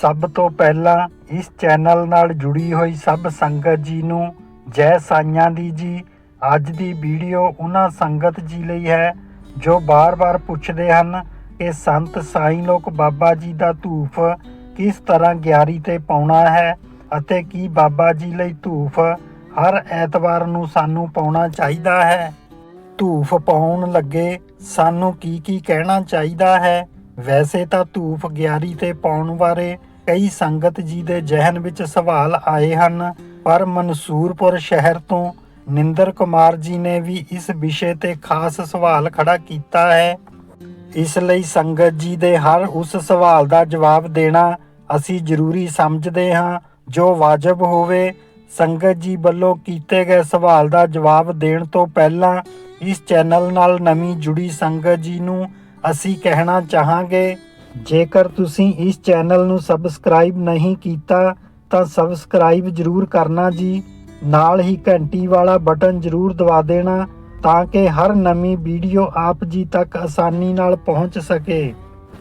ਸਭ ਤੋਂ ਪਹਿਲਾਂ ਇਸ ਚੈਨਲ ਨਾਲ ਜੁੜੀ ਹੋਈ ਸਭ ਸੰਗਤ ਜੀ ਨੂੰ ਜੈ ਸਾਈਆਂ ਦੀ ਜੀ। ਅੱਜ ਦੀ ਵੀਡੀਓ ਉਹਨਾਂ ਸੰਗਤ ਜੀ ਲਈ ਹੈ, ਜੋ ਬਾਰ-ਬਾਰ ਪੁੱਛਦੇ ਹਨ ਕਿ ਸੰਤ ਸਾਈਂ ਲੋਕ ਬਾਬਾ ਜੀ ਦਾ ਧੂਫ ਕਿਸ ਤਰ੍ਹਾਂ ਗਿਆਰੀ ਤੇ ਪਾਉਣਾ ਹੈ ਅਤੇ ਕੀ ਬਾਬਾ ਜੀ ਲਈ ਧੂਫ ਹਰ ਐਤਵਾਰ ਨੂੰ ਸਾਨੂੰ ਪਾਉਣਾ ਚਾਹੀਦਾ ਹੈ। ਧੂਫ ਪਾਉਣ ਲੱਗੇ ਸਾਨੂੰ ਕੀ ਕੀ ਕਹਿਣਾ ਚਾਹੀਦਾ ਹੈ? ਵੈਸੇ ਤਾਂ ਧੂਫ ਗਿਆਰੀ ਤੇ ਪਾਉਣ ਬਾਰੇ ਕਈ ਸੰਗਤ ਜੀ ਦੇ ਜ਼ਿਹਨ ਵਿੱਚ ਸਵਾਲ ਆਏ ਹਨ, ਪਰ ਮਨਸੂਰਪੁਰ ਸ਼ਹਿਰ ਤੋਂ ਨਿੰਦਰ ਕੁਮਾਰ ਜੀ ਨੇ ਵੀ ਇਸ ਵਿਸ਼ੇ ਤੇ ਖਾਸ ਸਵਾਲ ਖੜਾ ਕੀਤਾ ਹੈ। ਇਸ ਲਈ ਸੰਗਤ ਜੀ ਦੇ ਹਰ ਉਸ ਸਵਾਲ ਦਾ ਜਵਾਬ ਦੇਣਾ ਅਸੀਂ ਜ਼ਰੂਰੀ ਸਮਝਦੇ ਹਾਂ। ਜੋ ਵਾਜਬ ਹੋਵੇ, ਸੰਗਤ ਜੀ ਵੱਲੋਂ ਕੀਤੇ ਗਏ ਸਵਾਲ ਦਾ ਜਵਾਬ ਦੇਣ ਤੋਂ ਪਹਿਲਾਂ ਇਸ ਚੈਨਲ ਨਾਲ ਨਵੀਂ ਜੁੜੀ ਸੰਗਤ ਜੀ ਨੂੰ ਅਸੀਂ ਕਹਿਣਾ ਚਾਹਾਂਗੇ, ਜੇਕਰ ਤੁਸੀਂ ਇਸ ਚੈਨਲ ਨੂੰ ਸਬਸਕ੍ਰਾਈਬ ਨਹੀਂ ਕੀਤਾ, ਤਾਂ ਸਬਸਕ੍ਰਾਈਬ ਜ਼ਰੂਰ ਕਰਨਾ ਜੀ। ਨਾਲ ਹੀ ਘੰਟੀ ਵਾਲਾ ਬਟਨ ਜ਼ਰੂਰ ਦਬਾ ਦੇਣਾ, ਤਾਂ ਕਿ ਹਰ ਨਵੀਂ ਵੀਡੀਓ ਆਪ ਜੀ ਤੱਕ ਆਸਾਨੀ ਨਾਲ ਪਹੁੰਚ ਸਕੇ।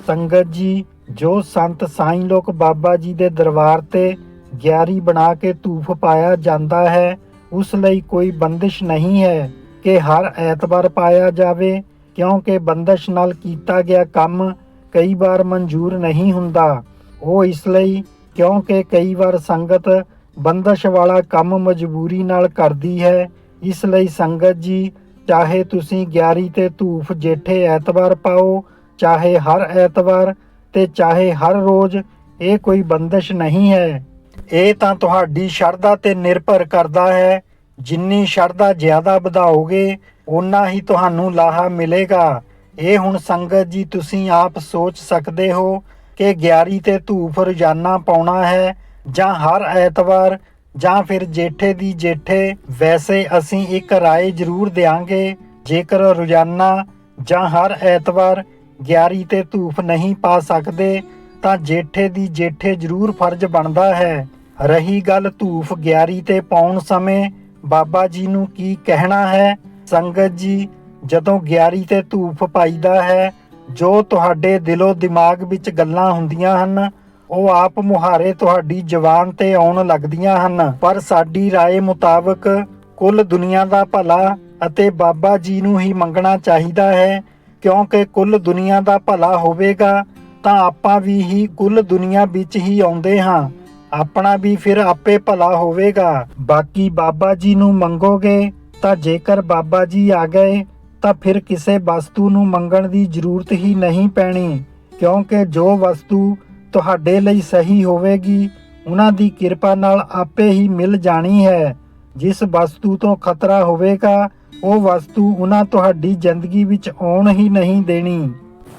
ਸੰਗਤ ਜੀ, ਜੋ ਸੰਤ ਸਾਈਂ ਲੋਕ ਬਾਬਾ ਜੀ ਦੇ ਦਰਬਾਰ ਤੇ ਗਿਆਰੀ ਬਣਾ ਕੇ ਧੂਫ ਪਾਇਆ ਜਾਂਦਾ ਹੈ, ਉਸ ਲਈ ਕੋਈ ਬੰਦਿਸ਼ ਨਹੀਂ ਹੈ ਕਿ ਹਰ ਐਤਵਾਰ ਪਾਇਆ ਜਾਵੇ। ਕਿਉਂਕਿ ਬੰਦਸ਼ ਨਾਲ ਕੀਤਾ ਗਿਆ ਕੰਮ ਕਈ ਵਾਰ ਮਨਜ਼ੂਰ ਨਹੀਂ ਹੁੰਦਾ। ਉਹ ਇਸ ਲਈ ਕਿਉਂਕਿ ਕਈ ਵਾਰ ਸੰਗਤ ਬੰਦਸ਼ ਵਾਲਾ ਕੰਮ ਮਜਬੂਰੀ ਨਾਲ ਕਰਦੀ ਹੈ, ਇਸ ਲਈ ਸੰਗਤ ਜੀ, ਚਾਹੇ ਤੁਸੀਂ ਗਿਆਰੀ ਤੇ ਧੂਫ ਜੇਠੇ ਐਤਵਾਰ ਪਾਓ, ਚਾਹੇ ਹਰ ਐਤਵਾਰ ਤੇ ਚਾਹੇ ਹਰ ਰੋਜ਼, ਇਹ ਕੋਈ ਬੰਦਸ਼ ਨਹੀਂ ਹੈ। ਇਹ ਤਾਂ ਤੁਹਾਡੀ ਸ਼ਰਧਾ ਤੇ ਨਿਰਭਰ ਕਰਦਾ ਹੈ। ਜਿੰਨੀ ਸ਼ਰਧਾ ਜ਼ਿਆਦਾ ਵਧਾਓਗੇ, ਓਨਾ ਹੀ ਤੁਹਾਨੂੰ ਲਾਹਾ ਮਿਲੇਗਾ। ਇਹ ਹੁਣ ਸੰਗਤ ਜੀ, ਤੁਸੀਂ ਆਪ ਸੋਚ ਸਕਦੇ ਹੋ ਕਿ ਗਿਆਰੀ ਤੇ ਧੂਫ ਰੋਜ਼ਾਨਾ ਪਾਉਣਾ ਹੈ ਜਾਂ ਹਰ ਐਤਵਾਰ ਜਾਂ ਫਿਰ ਜੇਠੇ ਦੀ ਜੇਠੇ। ਵੈਸੇ ਅਸੀਂ ਇੱਕ ਰਾਏ ਜ਼ਰੂਰ ਦੇਾਂਗੇ ਜੇਕਰ ਰੋਜ਼ਾਨਾ ਜਾਂ ਹਰ ਐਤਵਾਰ ਗਿਆਰੀ ਤੇ ਧੂਫ ਨਹੀਂ ਪਾ ਸਕਦੇ, ਤਾਂ ਜੇਠੇ ਦੀ ਜੇਠੇ ਜ਼ਰੂਰ ਫਰਜ਼ ਬਣਦਾ ਹੈ। ਰਹੀ ਗੱਲ ਧੂਫ ਗਿਆਰੀ ਤੇ ਪਾਉਣ ਸਮੇਂ ਬਾਬਾ ਜੀ ਨੂੰ ਕੀ ਕਹਿਣਾ ਹੈ ਸੰਗਤ ਜੀ ਜਦੋਂ ਗਿਆਰੀ ਤੇ ਧੂਫ ਪਾਈਦਾ ਹੈ ਜੋ ਤੁਹਾਡੇ ਦਿਲੋਂ ਦਿਮਾਗ ਵਿੱਚ ਗੱਲਾਂ ਹੁੰਦੀਆਂ ਹਨ ਉਹ ਆਪ ਮੁਹਾਰੇ ਤੁਹਾਡੀ ਜ਼ੁਬਾਨ ਤੇ ਆਉਣ ਲੱਗਦੀਆਂ ਹਨ ਪਰ ਸਾਡੀ رائے ਮੁਤਾਬਕ ਕੁੱਲ ਦੁਨੀਆ ਦਾ ਭਲਾ ਅਤੇ ਬਾਬਾ ਜੀ ਨੂੰ ਹੀ ਮੰਗਣਾ ਚਾਹੀਦਾ ਹੈ ਕਿਉਂਕਿ ਕੁੱਲ ਦੁਨੀਆ ਦਾ ਭਲਾ ਹੋਵੇਗਾ ਤਾਂ ਆਪਾਂ ਵੀ ਹੀ ਕੁੱਲ ਦੁਨੀਆ ਵਿੱਚ ਹੀ ਆਉਂਦੇ ਹਾਂ ਆਪਣਾ ਵੀ ਫਿਰ ਆਪੇ ਭਲਾ ਹੋਵੇਗਾ। ਬਾਕੀ ਬਾਬਾ ਜੀ ਨੂੰ ਮੰਗੋਗੇ, ਤਾਂ ਜੇਕਰ ਬਾਬਾ ਜੀ ਆ ਗਏ, ਤਾਂ ਫਿਰ ਕਿਸੇ ਵਸਤੂ ਨੂੰ ਮੰਗਣ ਦੀ ਜ਼ਰੂਰਤ ਹੀ ਨਹੀਂ ਪੈਣੀ, ਕਿਉਂਕਿ ਜੋ ਵਸਤੂ ਤੁਹਾਡੇ ਲਈ ਸਹੀ ਹੋਵੇਗੀ, ਉਹਨਾਂ ਦੀ ਕਿਰਪਾ ਨਾਲ ਆਪੇ ਹੀ ਮਿਲ ਜਾਣੀ ਹੈ। ਜਿਸ ਵਸਤੂ ਤੋਂ ਖਤਰਾ ਹੋਵੇਗਾ, ਉਹ ਵਸਤੂ ਉਹਨਾਂ ਤੁਹਾਡੀ ਜ਼ਿੰਦਗੀ ਵਿੱਚ ਆਉਣ ਹੀ ਨਹੀਂ ਦੇਣੀ।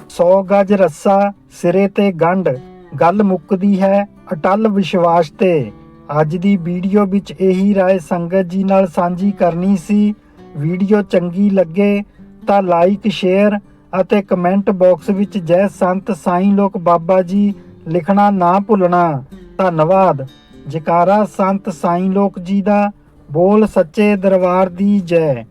100 ਗਜ ਰੱਸਾ ਸਿਰੇ ਤੇ ਗੰਢ। ਗੱਲ ਮੁੱਕਦੀ ਹੈ ਅਟਲ ਵਿਸ਼ਵਾਸ ਤੇ। ਅੱਜ ਦੀ ਵੀਡੀਓ ਵਿੱਚ ਇਹੀ ਰਾਏ ਸੰਗਤ ਜੀ ਨਾਲ ਸਾਂਝੀ ਕਰਨੀ ਸੀ। ਵੀਡੀਓ ਚੰਗੀ ਲੱਗੇ ਤਾਂ ਲਾਈਕ ਸ਼ੇਅਰ ਅਤੇ ਕਮੈਂਟ ਬਾਕਸ ਵਿੱਚ ਜੈ ਸੰਤ ਸਾਈਂ ਲੋਕ ਬਾਬਾ ਜੀ ਲਿਖਣਾ ਨਾ ਭੁੱਲਣਾ। ਧੰਨਵਾਦ। ਜਕਾਰਾ ਸੰਤ ਸਾਈਂ ਲੋਕ ਜੀ ਦਾ। ਬੋਲ ਸੱਚੇ ਦਰਬਾਰ ਦੀ ਜੈ।